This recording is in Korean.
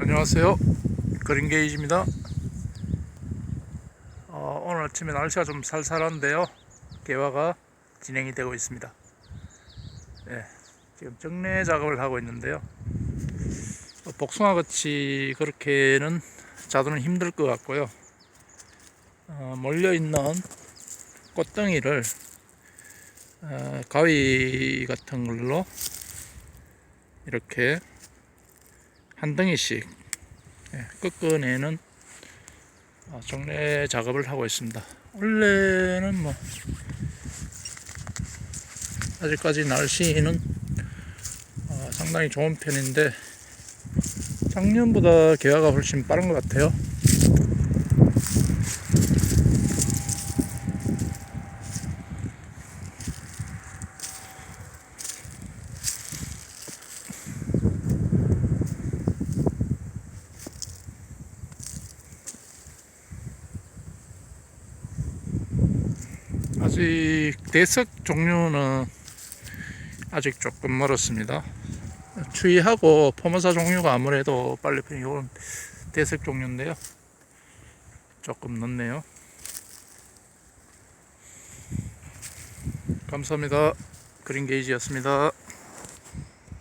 안녕하세요. 그린게이지입니다. 어, 오늘 아침에 날씨가 좀 쌀쌀한데요. 개화가 진행이 되고 있습니다. 네, 지금 정례 작업을 하고 있는데요. 어, 복숭아 같이 그렇게는 자두는 힘들 것 같고요. 어, 몰려 있는 꽃덩이를 어, 가위 같은 걸로 이렇게 한 덩이씩 예, 꺾어내는 어, 정례 작업을 하고 있습니다. 원래는 뭐 아직까지 날씨는 어, 상당히 좋은 편인데 작년보다 개화가 훨씬 빠른 것 같아요. 아직 대석 종류는 아직 조금 멀었습니다. 추위하고 포모사 종류가 아무래도 빨리 피는 이건 대석 종류인데요. 조금 늦네요. 감사합니다. 그린게이지였습니다.